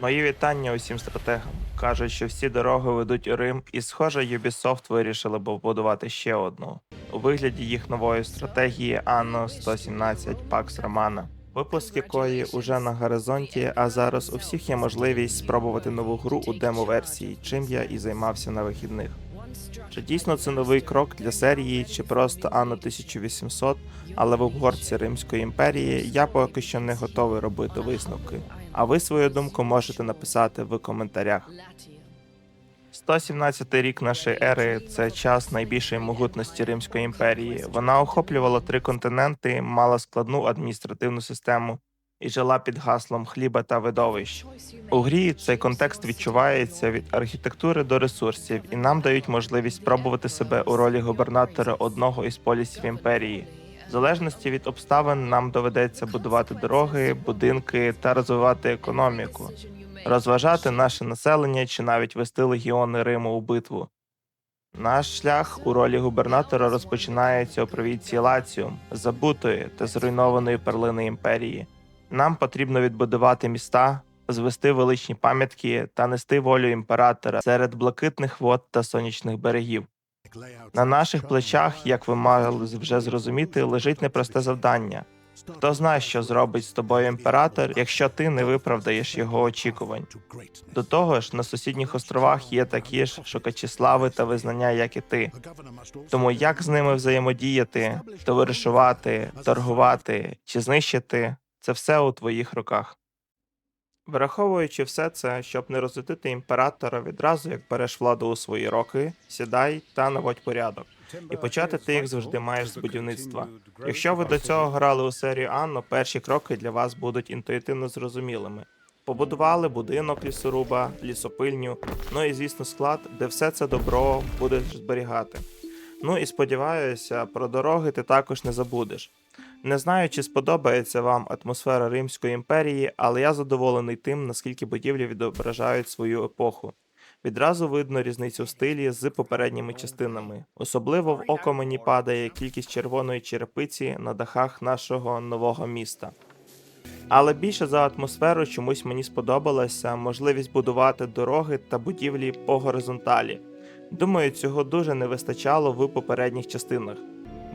Мої вітання усім стратегам. Кажуть, що всі дороги ведуть у Рим, і схоже, Ubisoft вирішили побудувати ще одну у вигляді їх нової стратегії Anno 117 Pax Romana, випуск якої уже на горизонті, а зараз у всіх є можливість спробувати нову гру у демо-версії, чим я і займався на вихідних. Чи дійсно це новий крок для серії, чи просто Anno 1800, але в обгорці Римської імперії я поки що не готовий робити висновки. А ви свою думку можете написати в коментарях. 117 рік нашої ери це час найбільшої могутності Римської імперії. Вона охоплювала три континенти, мала складну адміністративну систему і жила під гаслом хліба та видовищ. У грі цей контекст відчувається від архітектури до ресурсів, і нам дають можливість спробувати себе у ролі губернатора одного із полісів імперії. В залежності від обставин нам доведеться будувати дороги, будинки та розвивати економіку, розважати наше населення чи навіть вести легіони Риму у битву. Наш шлях у ролі губернатора розпочинається у провінції Лаціум, забутої та зруйнованої перлини імперії. Нам потрібно відбудувати міста, звести величні пам'ятки та нести волю імператора серед блакитних вод та сонячних берегів. На наших плечах, як ви мали вже зрозуміти, лежить непросте завдання. Хто знає, що зробить з тобою імператор, якщо ти не виправдаєш його очікувань. До того ж, на сусідніх островах є такі ж шукачі слави та визнання, як і ти. Тому як з ними взаємодіяти, товаришувати, торгувати чи знищити це все у твоїх руках. Враховуючи все це, щоб не розлютити імператора відразу, як береш владу у свої роки, сідай та наводь порядок. І почати ти, як завжди, маєш з будівництва. Якщо ви до цього грали у серію Анно, перші кроки для вас будуть інтуїтивно зрозумілими. Побудували будинок лісоруба, лісопильню, ну і звісно склад, де все це добро будеш зберігати. Ну і сподіваюся, про дороги ти також не забудеш. Не знаю, чи сподобається вам атмосфера Римської імперії, але я задоволений тим, наскільки будівлі відображають свою епоху. Відразу видно різницю в стилі з попередніми частинами. Особливо в око мені падає кількість червоної черепиці на дахах нашого нового міста. Але більше за атмосферу чомусь мені сподобалася можливість будувати дороги та будівлі по горизонталі. Думаю, цього дуже не вистачало в попередніх частинах.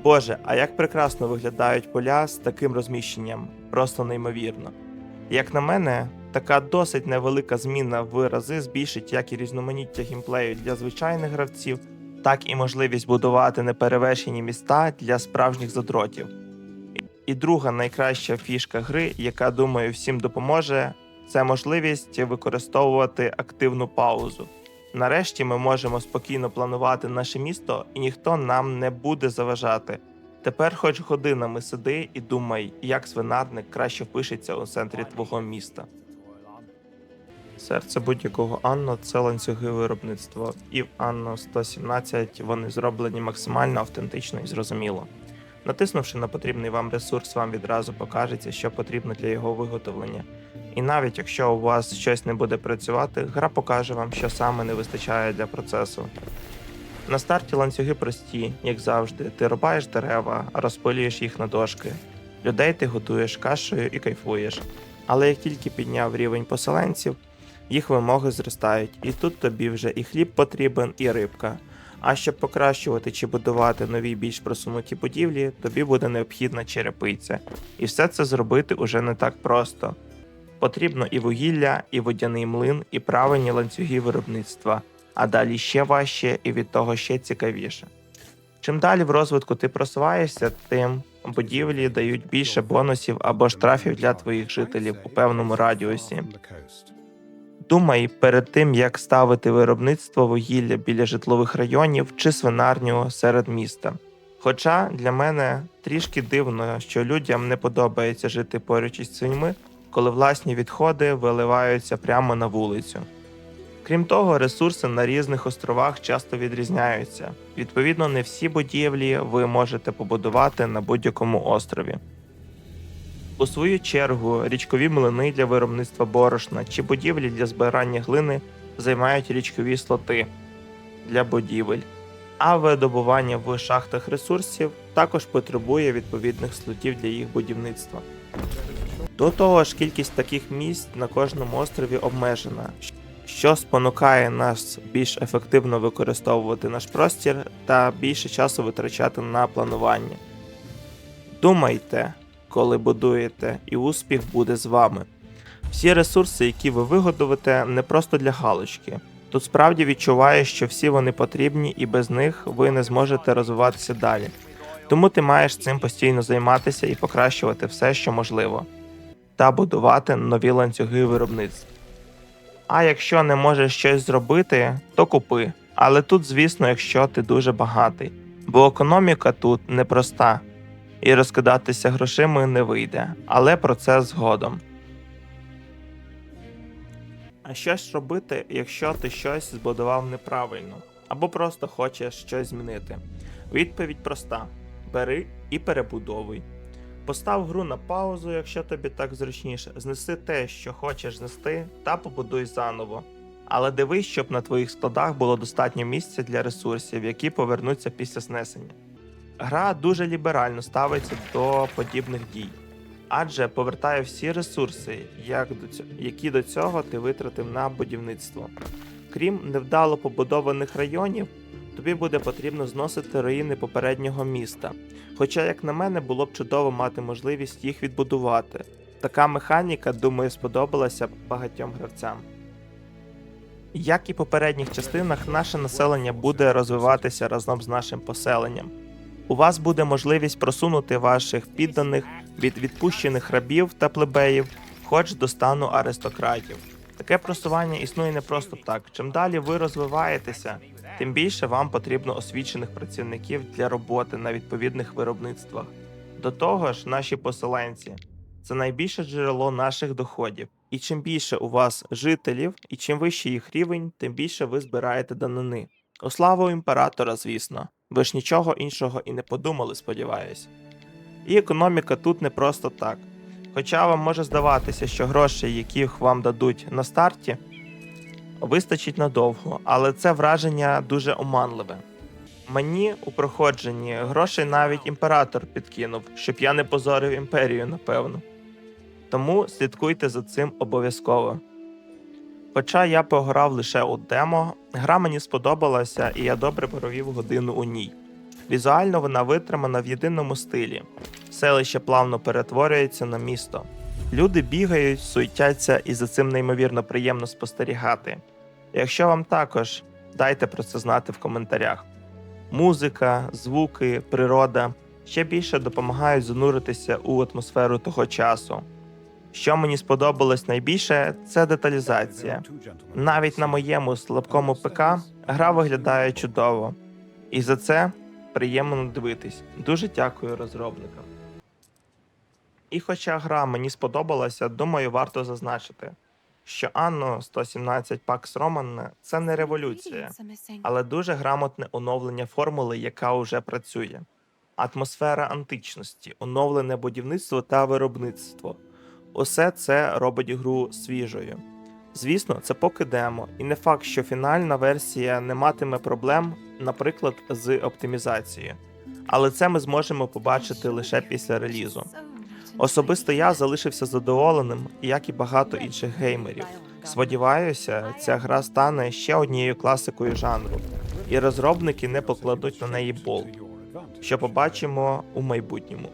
Боже, а як прекрасно виглядають поля з таким розміщенням, просто неймовірно. Як на мене, така досить невелика зміна в рази збільшить як і різноманіття геймплею для звичайних гравців, так і можливість будувати неперевершені міста для справжніх задротів. І друга найкраща фішка гри, яка думаю всім допоможе, це можливість використовувати активну паузу. Нарешті ми можемо спокійно планувати наше місто, і ніхто нам не буде заважати. Тепер, хоч годинами сиди і думай, як свинарник краще впишеться у центрі твого міста. Серце будь-якого Анно це ланцюги виробництва, і в Анно 117 вони зроблені максимально автентично і зрозуміло. Натиснувши на потрібний вам ресурс, вам відразу покажеться, що потрібно для його виготовлення. І навіть якщо у вас щось не буде працювати, гра покаже вам, що саме не вистачає для процесу. На старті ланцюги прості, як завжди, ти рубаєш дерева, розпилюєш їх на дошки. Людей ти готуєш кашею і кайфуєш. Але як тільки підняв рівень поселенців, їх вимоги зростають, і тут тобі вже і хліб потрібен, і рибка. А щоб покращувати чи будувати нові більш просунуті будівлі, тобі буде необхідна черепиця. І все це зробити уже не так просто. Потрібно і вугілля, і водяний млин, і правильні ланцюги виробництва, а далі ще важче і від того ще цікавіше. Чим далі в розвитку ти просуваєшся, тим будівлі дають більше бонусів або штрафів для твоїх жителів у певному радіусі. Думай перед тим, як ставити виробництво вугілля біля житлових районів чи свинарню серед міста. Хоча для мене трішки дивно, що людям не подобається жити поруч із свиньми, коли власні відходи виливаються прямо на вулицю. Крім того, ресурси на різних островах часто відрізняються. Відповідно, не всі будівлі ви можете побудувати на будь-якому острові. У свою чергу, річкові млини для виробництва борошна чи будівлі для збирання глини займають річкові слоти для будівель, а видобування в шахтах ресурсів також потребує відповідних слотів для їх будівництва. До того ж, кількість таких місць на кожному острові обмежена, що спонукає нас більш ефективно використовувати наш простір та більше часу витрачати на планування. Думайте, коли будуєте, і успіх буде з вами. Всі ресурси, які ви виготовите, не просто для галочки. Тут справді відчуваєш, що всі вони потрібні, і без них ви не зможете розвиватися далі. Тому ти маєш цим постійно займатися і покращувати все, що можливо, та будувати нові ланцюги виробництв. А якщо не можеш щось зробити, то купи. Але тут, звісно, якщо ти дуже багатий, бо економіка тут непроста, і розкидатися грошима не вийде, але про це згодом. А що ж робити, якщо ти щось збудував неправильно, або просто хочеш щось змінити? Відповідь проста: бери і перебудовуй. Постав гру на паузу, якщо тобі так зручніше, знеси те, що хочеш знести, та побудуй заново. Але дивись, щоб на твоїх складах було достатньо місця для ресурсів, які повернуться після знесення. Гра дуже ліберально ставиться до подібних дій, адже повертає всі ресурси, які до цього ти витратив на будівництво. Крім невдало побудованих районів, тобі буде потрібно зносити руїни попереднього міста. Хоча, як на мене, було б чудово мати можливість їх відбудувати. Така механіка, думаю, сподобалася багатьом гравцям. Як і в попередніх частинах, наше населення буде розвиватися разом з нашим поселенням. У вас буде можливість просунути ваших підданих від відпущених рабів та плебеїв, хоч до стану аристократів. Таке просування існує не просто так. Чим далі ви розвиваєтеся, тим більше вам потрібно освічених працівників для роботи на відповідних виробництвах. До того ж, наші поселенці це найбільше джерело наших доходів. І чим більше у вас жителів, і чим вищий їх рівень, тим більше ви збираєте данини. У славу імператора, звісно. Ви ж нічого іншого і не подумали, сподіваюсь. І економіка тут не просто так. Хоча вам може здаватися, що грошей, яких вам дадуть на старті, вистачить надовго, але це враження дуже оманливе. Мені у проходженні грошей навіть імператор підкинув, щоб я не позорив імперію, напевно. Тому слідкуйте за цим обов'язково. Хоча я пограв лише у демо, гра мені сподобалася і я добре провів годину у ній. Візуально вона витримана в єдиному стилі. Селище плавно перетворюється на місто. Люди бігають, суетяться, і за цим неймовірно приємно спостерігати. Якщо вам також, дайте про це знати в коментарях. Музика, звуки, природа ще більше допомагають зануритися у атмосферу того часу. Що мені сподобалось найбільше, це деталізація. Навіть на моєму слабкому ПК гра виглядає чудово, і за це приємно дивитись. Дуже дякую розробникам. І хоча гра мені сподобалася, думаю, варто зазначити, що Anno 117 Pax Romana – це не революція, але дуже грамотне оновлення формули, яка уже працює. Атмосфера античності, оновлене будівництво та виробництво. Усе це робить гру свіжою. Звісно, це поки демо, і не факт, що фінальна версія не матиме проблем, наприклад, з оптимізацією. Але це ми зможемо побачити лише після релізу. Особисто я залишився задоволеним, як і багато інших геймерів. Сподіваюся, ця гра стане ще однією класикою жанру, і розробники не покладуть на неї болт, що побачимо у майбутньому.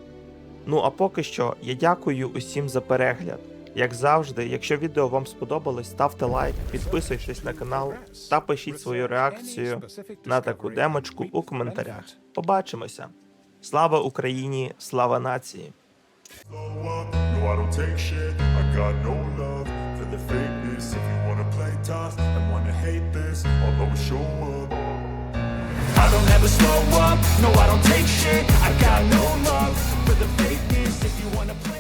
Ну а поки що я дякую усім за перегляд. Як завжди, якщо відео вам сподобалось, ставте лайк, підписуйтесь на канал та пишіть свою реакцію на таку демочку у коментарях. Побачимося! Слава Україні! Слава нації! I don't ever slow up, no, I don't take shit. I got no love for the fakeness. If you wanna play